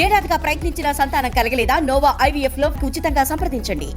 ఏడాదిగా ప్రయత్నించిన సంతానం కలగలేదా నోవా ఐవీఎఫ్లో ఉచితంగా సంప్రదించండి.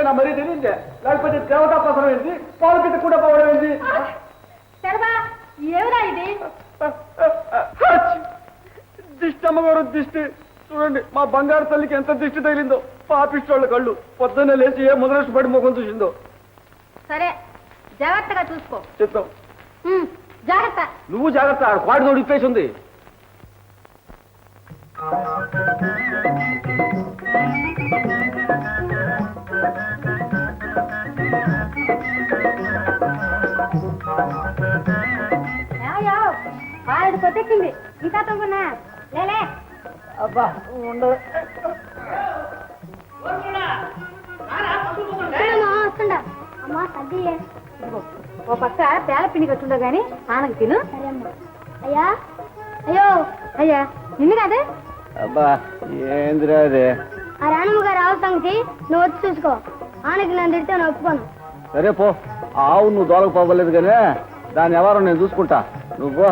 నాకేనా మరీ తెలియదే. లేకపోతే దేవతా పసరం ఏంటి పాలు పిట్ట కూడా పోవడం ఏంటి తెరవా ఏమిరా ఇది! దిష్టి అమ్మగారు దిష్టి. చూడండి మా బంగారు తల్లికి ఎంత దిష్టి తగిలిందో. పాపిష్టి వాళ్ళ కళ్ళు. పొద్దున్నే లేచి ఏ ముద్రష్ట పడి ముఖం చూసిందో. సరే జాగ్రత్తగా చూసుకో. చెప్తాం. జాగ్రత్త. నువ్వు జాగ్రత్త ఆడ పాడి తోడు ఇప్పేసి ఉంది. కొట్టెక్కింది ఇంకా తగ్గునా లేలే అబ్బా ఉండదు. వస్తుండా. అమ్మా సర్దియే ఓ పక్క పేల పిండి కట్టుండో గాని ఆనకు తిను. సరే అమ్మా. అయ్యా. అయ్యో అయ్యా. నిన్ను కాదే? అబ్బా ఏందిరా అదే? ఆ రాణమ్మ గారు ఆవు సంగతి నువ్వు వచ్చి చూసుకో. ఆనకి నన్ను తిడితే నేను ఒప్పుకోను. సరే పో ఆవు నువ్వు దోలకు పోవలేదు కానీ దాని ఎవరో నేను చూసుకుంటా. నువ్వు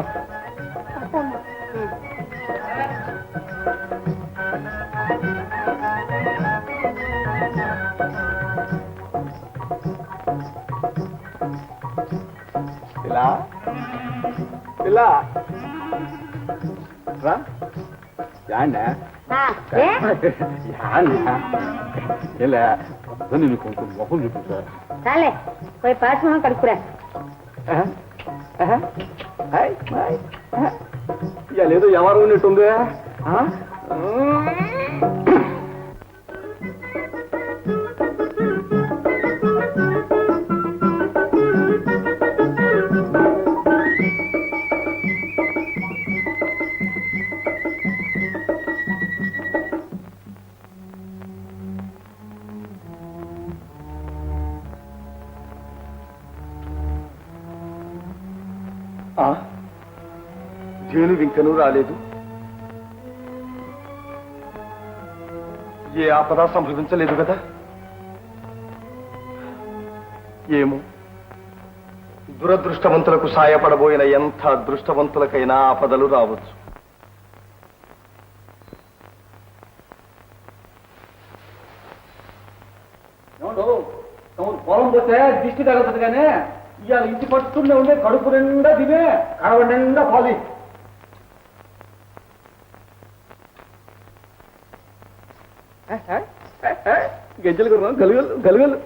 இல்ல போய் பாசமா கடுக்குறேன் ఇక లేదు ఎవరు ఉన్నట్టుంది జేను ఇంకనూ రాలేదు. ఏ ఆపద సంభవించలేదు కదా? ఏమో. దురదృష్టవంతులకు సాయపడబోయిన ఎంత అదృష్టవంతులకైనా ఆపదలు రావచ్చు. పొలం పోతే దిష్టి తగులుతుంది కానీ ఇవాళ ఇంటి పట్టుకునే ఉండే కడుపు నిండా దివే కడవ నిండా పాలి. గెజ్జలు గుర్రం గలుగలు గలుగలు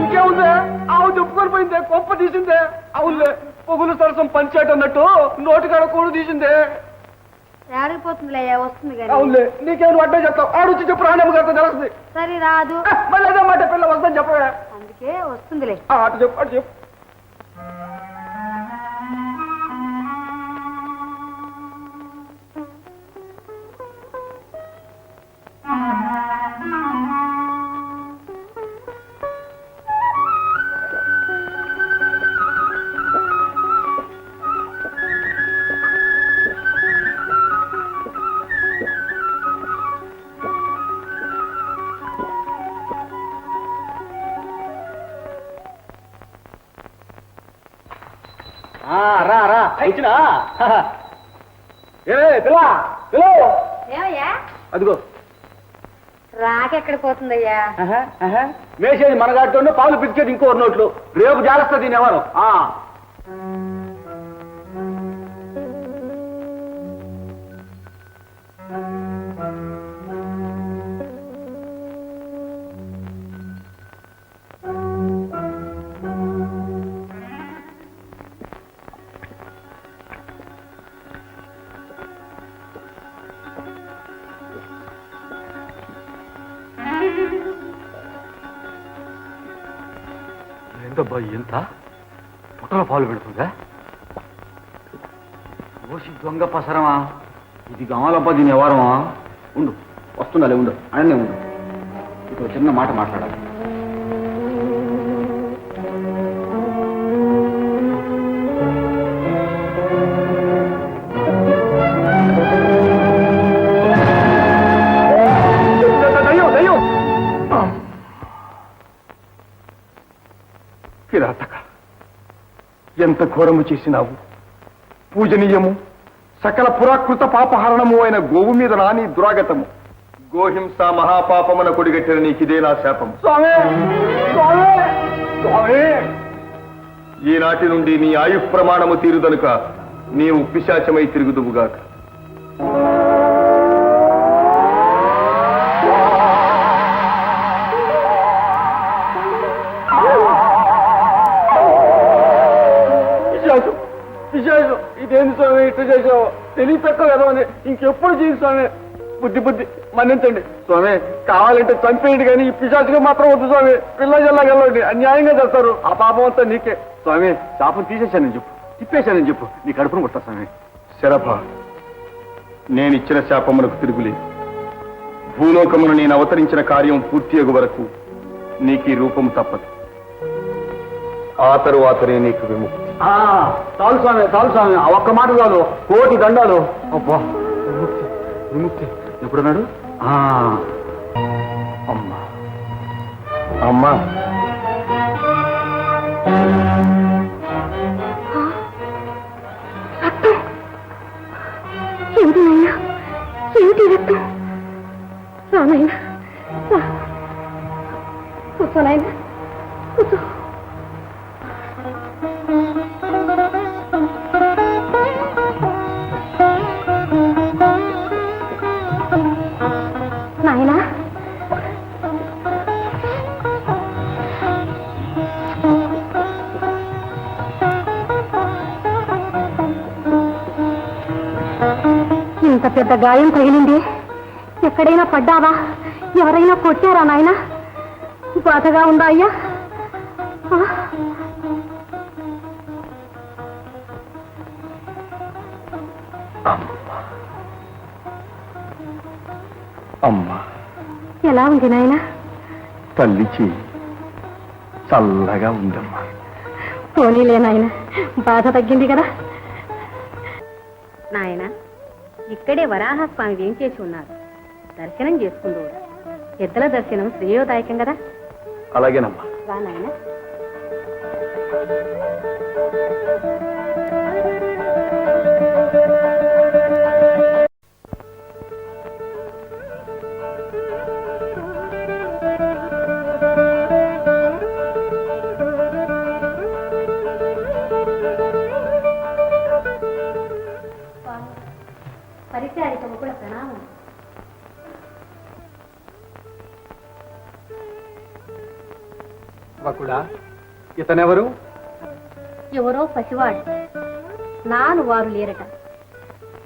ఇంకేముందే ఆవు చెప్పుకొని పోయిందే కొంప తీసిందే. అవునులే పొగులు సరసం పంచాయట్ అన్నట్టు నోటికాడ కూడు తీసిందే. ఏడకపోతుందిలే వస్తుంది కానీ. అవునులే నీకేమైనా అడ్డా చెప్తావు? ఆడొచ్చి చెప్పు రాణమ్మ గారితో తెలుస్తుంది సరే రాదు. మళ్ళీ అదే మాట పిల్ల చెప్పవే. అందుకే వస్తుందిలే. అటు చెప్పు అటు చెప్పు. వచ్చినా? ఏ పిల్ల పిల్ల. ఏమయ్యా? అదిగో. రాకెక్కడ పోతుందయ్యా మేసేది మనగాడితోనే పాలు పిచ్చేది ఇంకో నోట్లు. రేపు జాగ్రత్త దీని ఎవరు? ఏంటబ్బా ఎంత? పుట్టలో పాలు పెడుతుందా? ఓసి దొంగ పసరమా? ఇది కావాలబ్బా దీని ఎవరమా ఉండు వస్తుండాలి ఉండు అనే ఉండు. ఇక్కడ చిన్న మాట మాట్లాడాలి. ఎంత ఘోరము చేసినావు. పూజనీయము సకల పురాకృత పాపహరణము అయిన గోవు మీద నాని దురాగతము. గోహింస మహాపాపమున కొడిగట్టిన నీకిదే నా స్వామి! ఈనాటి నుండి నీ ఆయు ప్రమాణము తీరుదనుక నీవు పిశాచమై తిరుగుదువుగాక. ఇదేంది స్వామి ఇట్లా చేసావు? తెలివి తక్కువ కదా అని ఇంకెప్పుడు చేయి స్వామి? బుద్ధి బుద్ధి. మన్నించండి. స్వామి కావాలంటే చంపేయండి కానీ ఈ పిశాచిగా మాత్రం వద్దు స్వామి. పిల్ల జల్లా గెలవండి అన్యాయంగా చేస్తారు. ఆ పాపం అంతా నీకే. స్వామి శాపం తీసేశానని చెప్పు. తిప్పేశానని చెప్పు. నీ కడుపును కొడతా స్వామి. శరభ నేనిచ్చిన శాపమునకు తిరుగులేదు భూలోకమును నేను అవతరించిన కార్యం పూర్తి వరకు నీకు ఈ రూపం తప్పదు. ఆ తరువాతనే నీకు విముక్తి చాలు స్వామి చాలు స్వామి. ఆ ఒక్క మాట చాలు. కోటి దండాలు. అబ్బా విముక్తి విముక్తి. ఎప్పుడన్నాడు? అమ్మా. అమ్మా. పెద్ద గాయం తగిలింది. ఎక్కడైనా పడ్డావా? ఎవరైనా కొట్టారా నాయన? బాధగా ఉందా అయ్యా? అమ్మా. ఎలా ఉంది నాయన? తల్లి చేయి చల్లగా ఉందమ్మా. పోనీలే నాయన బాధ తగ్గింది కదా. నాయన ఇక్కడే వరాహస్వామి ఏం చేసి ఉన్నారు? దర్శనం చేసుకుందు ఎద్దల దర్శనం శ్రేయోదాయకం కదా? అలాగేనమ్మా. రా నాయన. వకుడా ఇతనెవరు? ఎవరో పసివాడు. నాను వారు లేరట.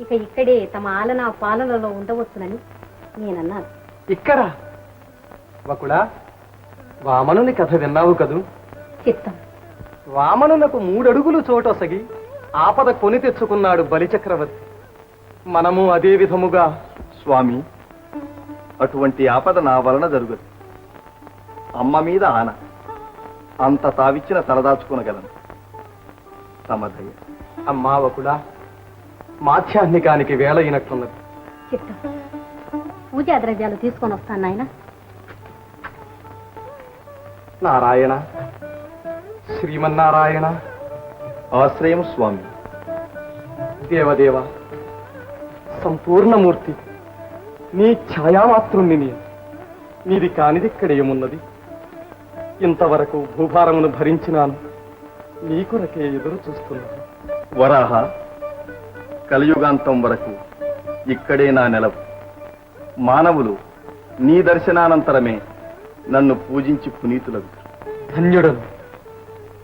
ఇక ఇక్కడే తమ ఆలనా పాలనలో ఉండవచ్చునని నేనన్నాను. ఇక్కడ? వకుడా వామనుని కథ విన్నావు కదూ? చిత్తం. వామనునకు మూడడుగులు చోటొసగి ఆపద కొని తెచ్చుకున్నాడు బలిచక్రవర్తి. మనము అదే విధముగా. స్వామి అటువంటి ఆపద నా వలన జరుగుదు. అమ్మ మీద ఆన. అంత తావిచ్చిన తలదాచుకోనగలను. సమదయ్య అమ్మా వకుడా మాధ్యాహ్నికానికి వేళ అయినట్లున్నది చిత్తం. పూజా ద్రవ్యాలు తీసుకొని వస్తాను నాయన. నారాయణ శ్రీమన్నారాయణ ఆశ్రయం స్వామి. దేవదేవ సంపూర్ణమూర్తి. నీ ఛాయామాత్రుణ్ణి నేను నీది కానిది ఇక్కడ ఏమున్నది ఇంతవరకు భూభారమును భరించినాను. నీ కొరకే ఎదురు చూస్తున్నాను. వరాహ కలియుగాంతం వరకు ఇక్కడే నా నెలవు. మానవులు నీ దర్శనానంతరమే నన్ను పూజించి పునీతులకు ధన్యుడను.